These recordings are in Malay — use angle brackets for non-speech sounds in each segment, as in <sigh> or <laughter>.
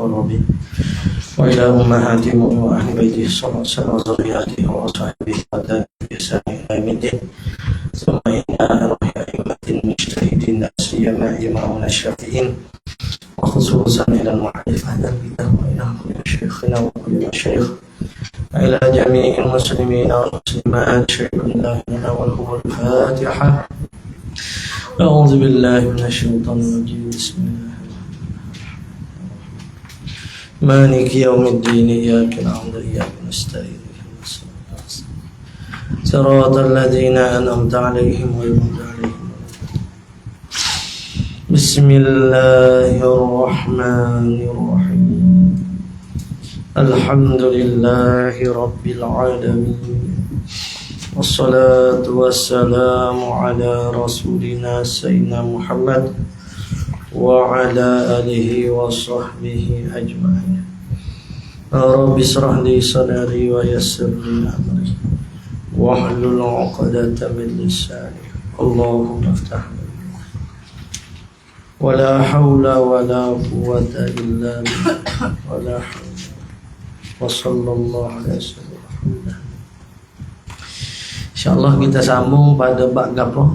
المقربين وإلى أمهاتهم وأهل بيته صلى الله عليه وسلم وذرياته وصحبه وتابعين بإحسان إلى يوم الدين. ثم إلى أروح أئمة المجتهدين لا سيما إمامنا الشافعين وخصوصا إلى المحدث أهل البدع وإلى كل شيخنا وكل مشايخ إلى جميع المسلمين والمسلمات شهد الله لنا ولهم الفاتحة. أعوذ بالله من الشيطان الرجيم. بسم الله. مالك يوم الدين إياك نعبد وإياك نستعين. صراط الذين أنعمت عليهم غير عليهم. بسم الله الرحمن الرحيم. الحمد لله رب العالمين. والصلاة والسلام على رسولنا سيدنا محمد وعلى آله وصحبه أجمعين رب اشرح لي صدري ويسر لي أمري واحلل عقدة من لساني اللهم افتح لي ولا حول ولا قوة إلا بالله ولا حول وصلى الله على سيدنا محمد InsyaAllah kita sambung pada bab gapo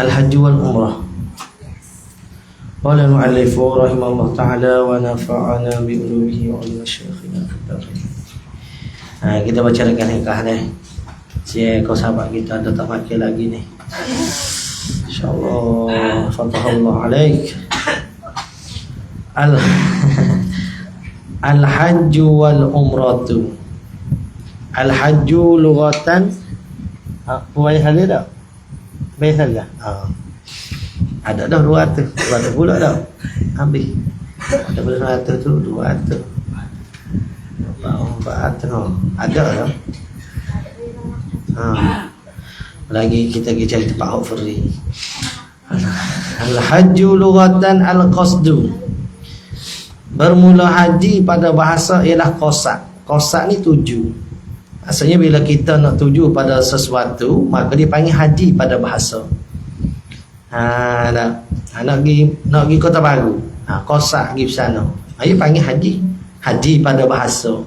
Al-Hajj wal Umrah. Qala al-mu'allifu rahimahullah ta'ala wa nafa'ana bi ulubihi wa ala syekhina ha, Kita baca dengan hikah ni. Si kau sahabat kita ada tak makin lagi ni? InsyaAllah. Fatahallah alaik. Al <laughs> Al-Hajj wal Umratu. Al-Hajj lughatan. Apa banyak kali tak? Banyak kali tak? Ha. Ada dah dua ratus Dua ratus pula dah. Habis. Ada dua ratus tu Dua ratus Empat ratus Ada dah. Ha. Lagi kita pergi cari tempat free Al-Hajju lughatan al-qasdu. Bermula haji pada bahasa ialah kosak Kosak ni tuju Maksudnya bila kita nak tuju pada sesuatu Maka dia panggil haji pada bahasa. Ha, nak, ha, nak, pergi, nak pergi kota baru. Ha, Kosak pergi sana. Ha, Dia panggil haji. Haji pada bahasa.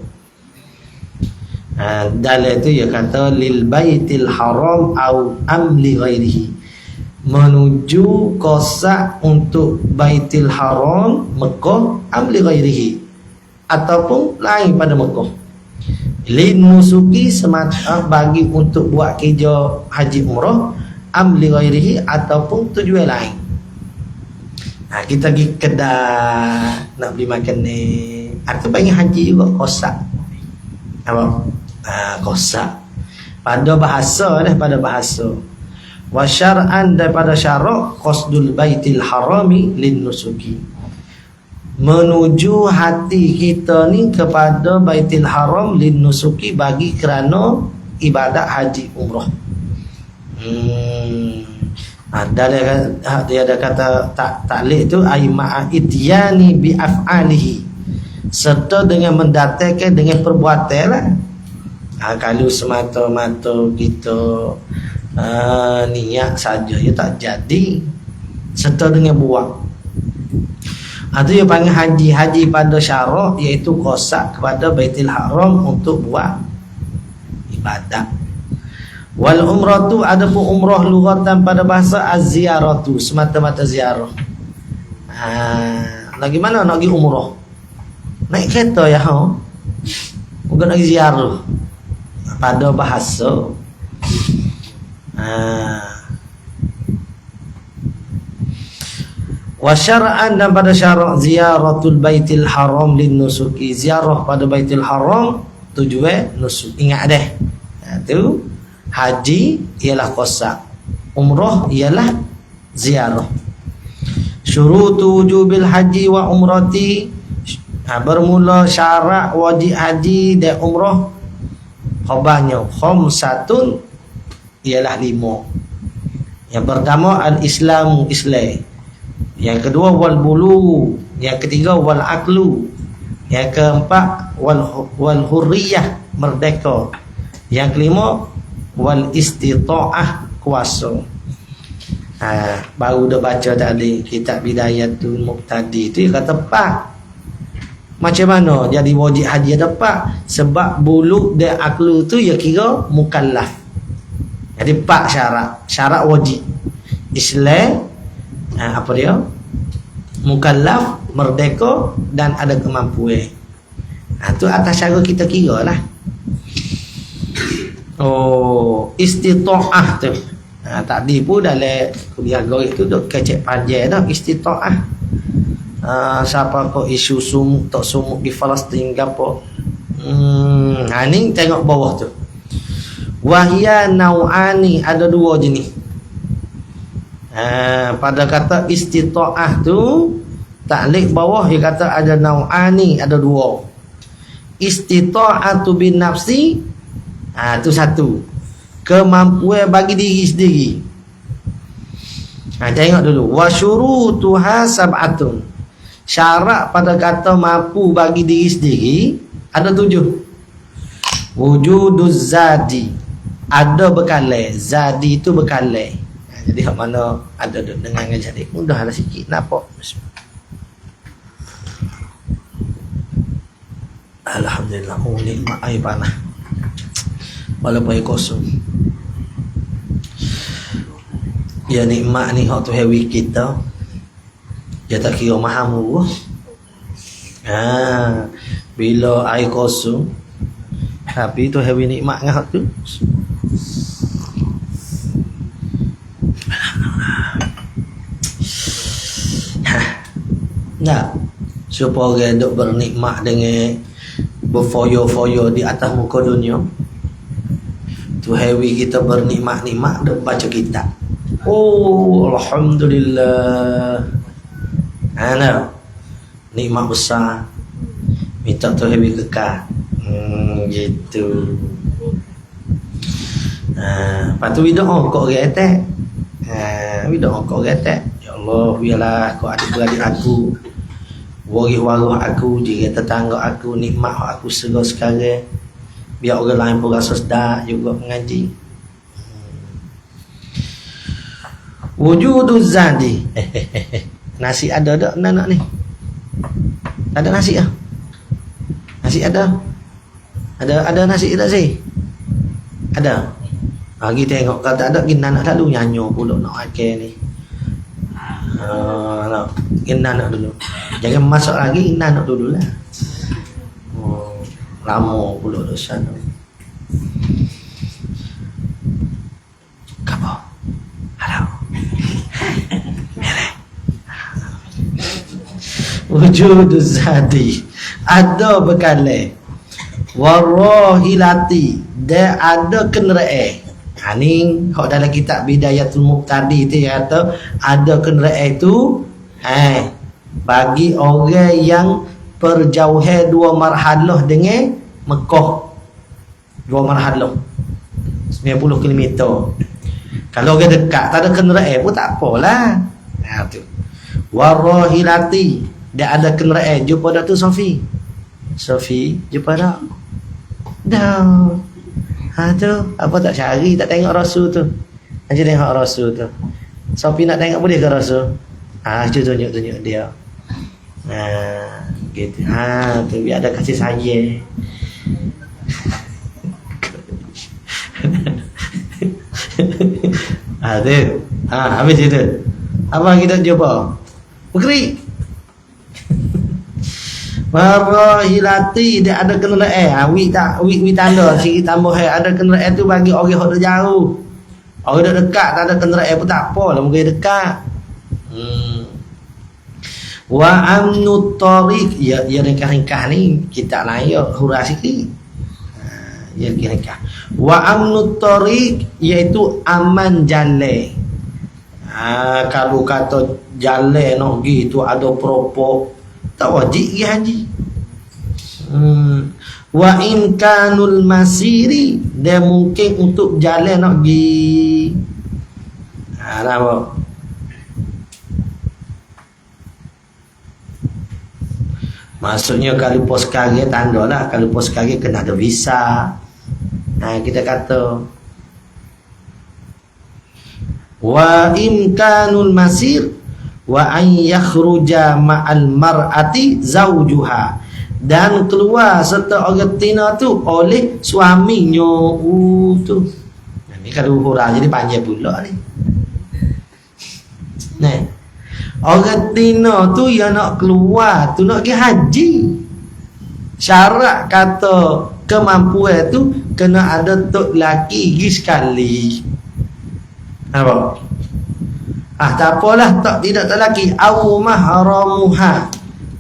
Ha, Dalam itu dia kata Lil baitil haram au amli ghairihi. Menuju kosak untuk baitil haram Mekah amli ghairihi. Ataupun lain pada Mekah lin musuki semata bagi untuk buat kerja haji umrah am li ghairihi ataupun tujuan lain. Ha, kita pergi kedai nak beli makan ni. Atau panggil haji juga kosak. Apa? Ha, kosak. Pada bahasa dah pada bahasa. Wa syar'an daripada syarak qasdul baitil harami lin nusuki menuju hati kita ni kepada Baitul Haram lin nusuki bagi kerana ibadat haji umrah. Hmm. Ada ha, dia ada kata tak taklik tu ai ityani bi af'alihi serta dengan mendatangkan dengan perbuatan lah. Ha, kalau semata-mata kita ha, niat saja ya tak jadi serta dengan buat itu yang panggil haji Haji pada syarak Iaitu kosak kepada Baitul Haram Untuk buat ibadat Wal umrah tu ada pun umrah lughatan pada bahasa az-ziyaratu semata-mata ziarah. Ha, lagi mana nak pergi umrah? Naik kereta ya ha. Bukan nak ziarah. Pada bahasa. Ha, wa syar'an dan pada syarak ziaratul baitil haram lin nusuki. Ziarah pada baitil haram tujuan nusuk. Ingat deh ha, tu. Haji ialah kosak umrah ialah ziarah. Syurutu wujubil haji wa umrati. Ha, bermula syarat wajib haji dan umrah. Khabarnya khamsatun ialah lima. Yang pertama al-islamu islam yang kedua wal bulu, yang ketiga wal aklu, yang keempat wal wal hurriyah merdeka. Yang kelima wal istita'ah kuasa. ha, baru dah baca tadi kitab bidayat tu muqtadi. Tu dia kata pak macam mana jadi wajib haji pak? Sebab bulu dan aklu tu ya kira mukallaf. Jadi pak syarat. Syarat wajib. Islam ha, apa dia? Mukallaf merdeka dan ada kemampuan. Ha, tu atas cara kita kira lah. Oh istita'ah tu. Ha, tadi pun dalam kuliah gorik tu duk kecek panjang dah istita'ah. Ha, siapa kau isu sumuk tak sumuk di Palestin apa? Hmm, ha, ni tengok bawah tu. Wahya nau'ani ada dua jenis ha, pada kata istita'ah tu taklik bawah dia kata ada nau'ani ada dua. Istita'atu bin nafsi ha, tu satu. Kemampuan bagi diri sendiri. Ha, tengok dulu. Wasyurutuha sab'atun. Syarat pada kata mampu bagi diri sendiri ada tujuh. Wujuduz zadi. Ada bekalai zadi itu bekalai jadi mana ada dengan jadi mudahlah sikit nampak. Alhamdulillah Oh nikmat air panah Walaupun air kosong. Ya nikmat ni Hak tu hewi kita. Dia tak kira mahamu ha, Bila air kosong Tapi tu hewi nikmat dengan hak tu Nah, supaya orang duk bernikmat dengan berfoyo-foyo di atas muka dunia. Tu hewi kita bernikmat-nikmat dan baca kitab. Oh alhamdulillah. Ana nikmat besar. Minta tu hewi kekal. Hmm, gitu. Ha, lepas tu video oh, orang atas. Ha, video oh, orang atas. Ya Allah biarlah kau ada beradik aku Waris-waris aku Jika tetangga aku Nikmat aku segera sekarang Biar orang lain pun rasa sedar Juga mengaji. Wujudu zadi. <laughs> Nasi ada tak anak ni? Ada nasi ah? Nasi ada? Ada ada nasi tak sih Ada? Lagi tengok. Kata ada Gina nak lalu nyanyo pula nak akal ni. Uh, nak inna nak dulu jangan masuk lagi inna nak dulu lah. Oh, lama pula dosa tu kapo halo. <laughs> Wujud zadi ada bekale warahilati dia ada kenderaan Ha ni hok dalam kitab Bidayatul Muqtadi dia kata ada kenderaan itu ha bagi orang yang perjauhan dua marhalah dengan Mekah. Dua marhalah. 90 km. Kalau orang dekat tak ada kenderaan pun tak apalah. Ha tu. Warahilati dia ada kenderaan jumpa dah tu Sofi. Sofi jumpa dah. Dah. Ha tu, apa tak cari, tak tengok rasul tu. Nanti tengok rasul tu. Sopi nak tengok boleh ke rasul? Ha, tu tunjuk-tunjuk dia. Ha, gitu. Ha, tu biar ada kasih sayang. <laughs> ha, tu. Ha, habis itu. Apa kita jumpa? Bukri. Marahilati dia ada kena eh ha, wi tak wi wi tanda sikit tambah eh ada kena eh tu bagi orang hok jauh. Orang dah dekat tak ada kena eh pun tak apa lah mungkin dekat. Hmm. Wa amnu tariq ya ya ringkah-ringkah ni kita layak huruf sikit. Ha, ya ringkah. Wa amnu tariq iaitu aman jalan. Ha, kalau kata jalan nak gitu ada propok tak wajib pergi haji hmm. wa imkanul masiri dia mungkin untuk jalan nak pergi ha, apa maksudnya kalau pos karya tanda lah. Kalau pos karya kena ada visa. Ha, kita kata wa imkanul masir wa an yakhruja ma'al mar'ati zawjuha. Dan keluar serta orang tina tu oleh suaminya. Uh, tu. Ni kalau hurah jadi panjang pula ni. Ni orang tina tu yang nak keluar tu nak pergi haji. Syarat kata kemampuan tu kena ada tok laki pergi sekali. Apa ah tak apalah tak tidak tak laki au mahramuha.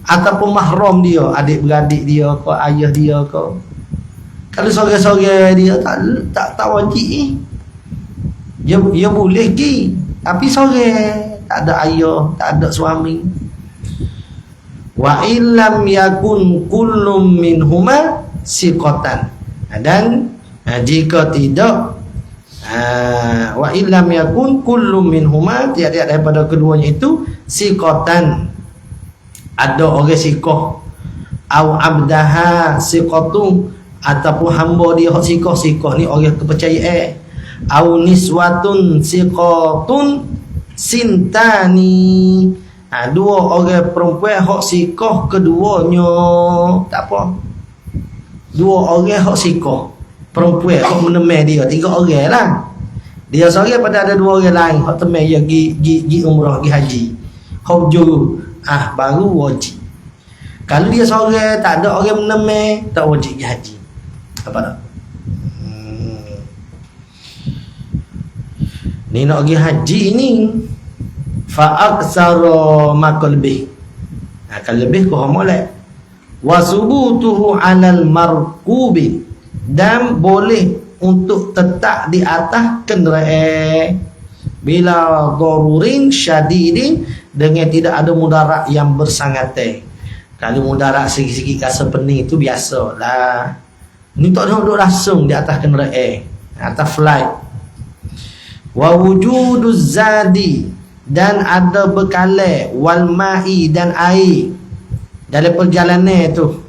Ataupun mahram dia adik beradik dia ke ayah dia ke. Kalau sore-sore dia tak tak tak wajib dia, dia boleh pergi tapi sore tak ada ayah tak ada suami. Wa illam yakun kullum minhuma siqatan. Dan jika tidak Ah, wa illam yakun kullu minhuma tiada daripada keduanya itu siqatan. Ada orang siqah. Au abdaha siqatu ataupun hamba dia hak siqah siqah ni orang kepercayaan. Au niswatun siqatun sintani. Ha, dua orang perempuan hak siqah keduanya. Tak apa. Dua orang hak siqah perempuan kau menemai dia. Tiga orang lah. Dia seorang pada ada dua orang lain. Kau temai dia pergi, pergi, pergi umrah pergi haji. Kau juru ah baru wajib. Kalau dia seorang tak ada orang menemai tak wajib pergi haji. Apa tak ni nak pergi haji ni. Fa'aksara maka lebih. Akan lebih kau molek. Wasubutuhu alal markubi. Dan boleh untuk tetap di atas kenderaan. Bila darurin syadidin dengan tidak ada mudarat yang bersangat kalau mudarat sikit-sikit kasa pening itu biasa lah. Ni tak ada duduk langsung di atas kenderaan. Atas flight wa wujuduz zadi dan ada bekalai wal ma'i dan air. Dalam perjalanan itu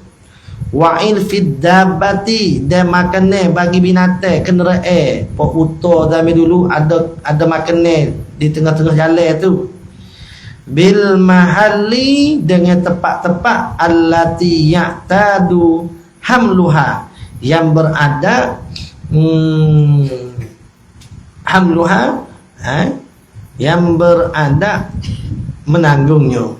wa'il fid dabati dan makanan bagi binatang kenderaan. Eh pok uto zaman dulu ada ada makanan di tengah-tengah jalan tu. Bil mahalli dengan tempat-tempat allati ya'tadu hamluha. Yang berada hmm, hamluha ha? yang berada menanggungnya.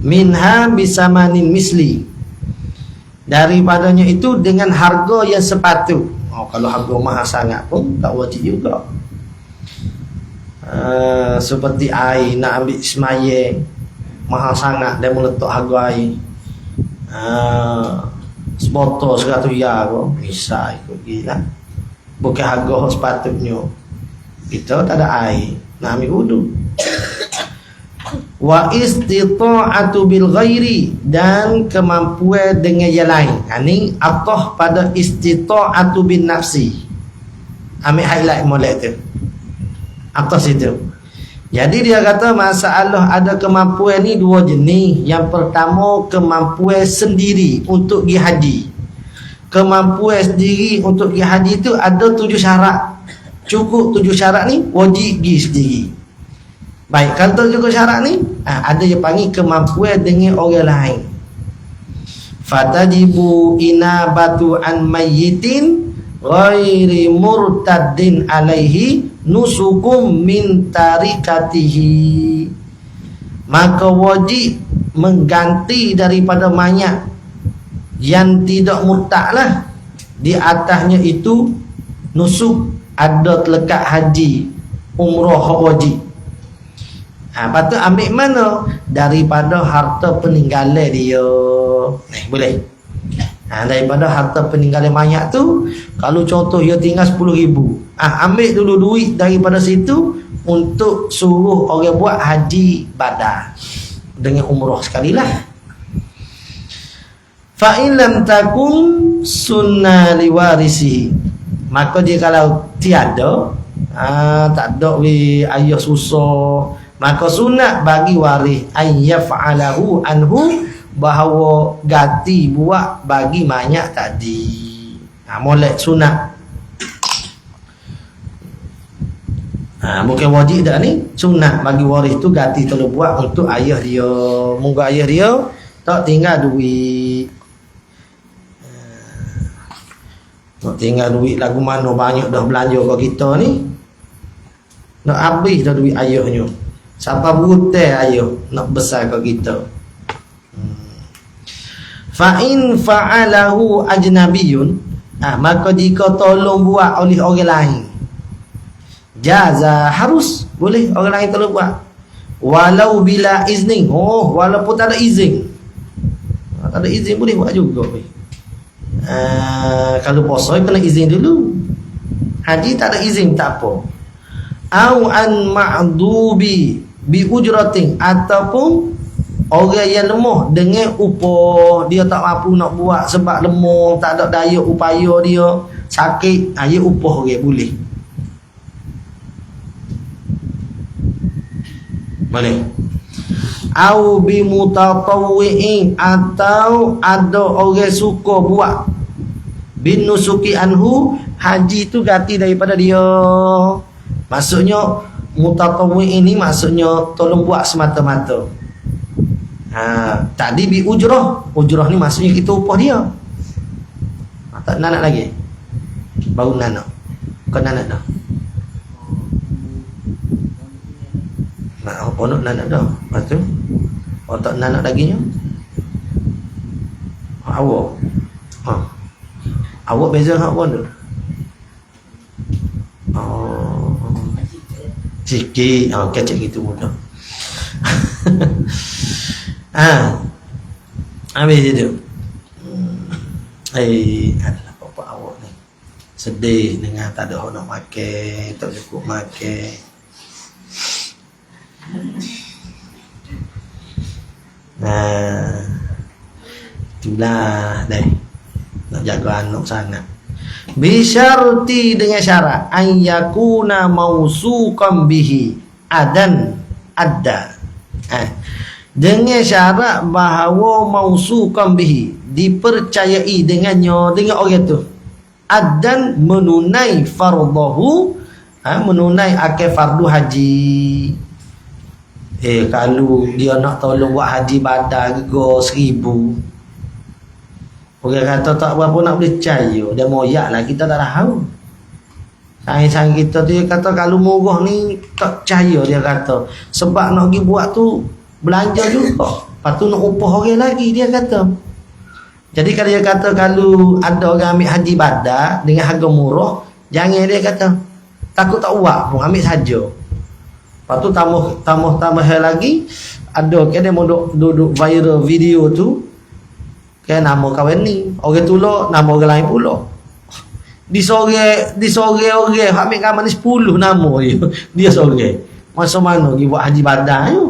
Minha bisamanin misli. Daripadanya itu dengan harga yang sepatu. Oh, kalau harga mahal sangat pun tak wajib juga. Uh, seperti air nak ambil semaya mahal sangat dia meletak harga air. Uh, sebotol seratus ya kok bisa ikut gila bukan harga sepatutnya kita tak ada air nak ambil wudhu wa istita'atu bil ghairi dan kemampuan dengan yang lain. Ha ni atah pada istita'atu bin nafsi. Ambil highlight molek tu. Atas itu. Jadi dia kata masalah ada kemampuan ni dua jenis. Yang pertama kemampuan sendiri untuk pergi haji. Kemampuan sendiri untuk pergi haji tu ada tujuh syarat. Cukup tujuh syarat ni wajib pergi sendiri. Baik, kalau juga syarat ni, ha, ada yang panggil kemampuan dengan orang lain. Fatajibu inabatu an mayyitin ghairi murtaddin alaihi nusukum min tarikatihi. Maka wajib mengganti daripada mayat yang tidak murtadlah di atasnya itu nusuk ada lekat haji umrah wajib Ha, tu ambil mana? Daripada harta peninggalan dia. Eh, boleh. Ha, daripada harta peninggalan mayat tu, kalau contoh dia tinggal RM10,000. Ha, ambil dulu duit daripada situ untuk suruh orang buat haji badar. Dengan umrah sekali lah. Fa'ilam takun sunnah liwarisi. Maka dia kalau tiada, ha, tak ada ayah susah, maka sunat bagi waris ayyaf'alahu anhu bahawa ganti buat bagi banyak tadi ha, molek sunat Ha, bukan wajib dah ni? Sunat bagi waris tu ganti tolong buat untuk ayah dia. Munggu ayah dia tak tinggal duit. Nak tinggal duit lagu mana banyak dah belanja kau kita ni. Nak habis dah duit ayahnya siapa butai ayah nak besar kau kita? Hmm. fa'in fa'alahu ajnabiyun. Ah, maka jika tolong buat oleh orang lain jaza harus. Boleh orang lain tolong buat. Walau bila iznin oh walaupun tak ada izin. Tak ada izin boleh buat juga uh, kalau puasa kena izin dulu. Haji tak ada izin tak apa. Au an ma'dubi bi ujratin ataupun orang yang lemah dengan upah. Dia tak mampu nak buat sebab lemah tak ada daya upaya dia. Sakit ayo upah orang boleh boleh au bi mutatawwi'in atau ada orang suka buat. Bin nusuki anhu haji tu ganti daripada dia. Maksudnya mutatawwi ini maksudnya tolong buat semata-mata. Ha tadi bi ujrah. Ujrah ni maksudnya kita upah dia. Ha, tak nak lagi. Baru nak kau nak dah nak apa nak dah. Lepas tu oh tak nak nak lagi nya awak. Ha. Awak beza hak pun tu? Oh. Sikit. Oh kecil gitu mudah <laughs> ha. Habis itu Eh, adalah bapak awak ni. Sedih dengan tak ada orang nak makan Tak cukup makan Nah, itulah deh. Nak jaga anak sangat. Bisyarti dengan syarat ayyakuna mausuqan bihi adan adda. Eh. Dengan syarat bahawa mausuqan bihi dipercayai dengannya dengan orang tu. Adan menunai fardahu ha, menunai akal fardu haji. Eh kalau dia nak tolong buat haji badan go seribu Orang kata tak berapa nak boleh percaya. Dia moyak lah kita tak tahu. Sayang-sayang kita tu kata kalau murah ni tak percaya dia kata. Sebab nak pergi buat tu belanja juga. Lepas tu nak upah orang lagi dia kata. Jadi kalau dia kata kalau ada orang ambil haji badan dengan harga murah Jangan dia kata. Takut tak buat pun ambil saja. Lepas tu tambah tambah tambah lagi. Ada kan dia duduk, duduk viral video tu kan nama kawan ni. Orang tu lo nama orang lain pula. Di sore di sore orang ambil gambar ni 10 nama dia <laughs> dia sore. Masa mana pergi buat haji badan tu?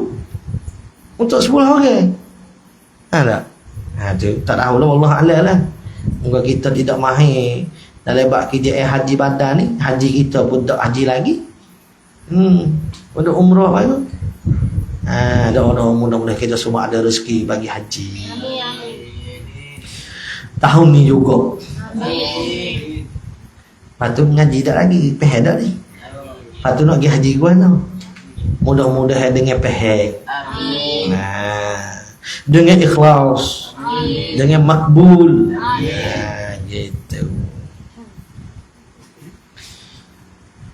Untuk 10 orang. Ada ha tu tak tahu lah Allah Allah lah. Moga kita tidak mahir dalam bab kerja haji badan ni. Haji kita pun tak haji lagi. Hmm untuk umrah itu? Ha, doa-doa mudah-mudahan kita semua ada rezeki bagi haji. Tahun ni juga. Amin. Patut ngaji tak lagi, peh dah ni. Patut nak pergi haji gua tau. Mudah-mudahan dengan peh. Amin. Nah, dengan ikhlas. Amin. Dengan makbul. Amin. Ha, gitu.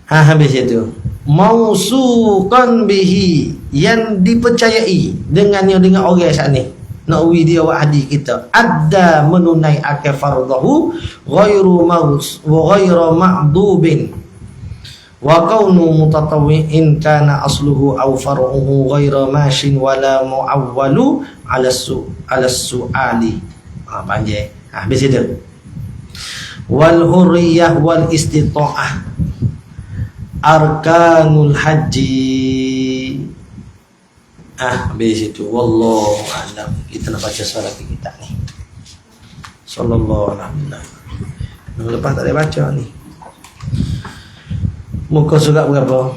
Ha, habis itu mausuqan bihi yang dipercayai dengannya dengan orang saat ni nak uwi dia wa hadi kita. Ada menunai akal fardahu ghairu maus wa ghairu ma'dubin. Wa kaunu mutatawwi'in kana asluhu aw far'uhu ghairu mashin wala mu'awwalu ala su ala su'ali. Ha panjang. Ha habis itu wal hurriyah wal istita'ah. Arkanul haji ah habis itu wallahu alam. Kita nak baca solat kita ni? Sallallahu alaihi wasallam lepas tak ada baca ni? Muka surat berapa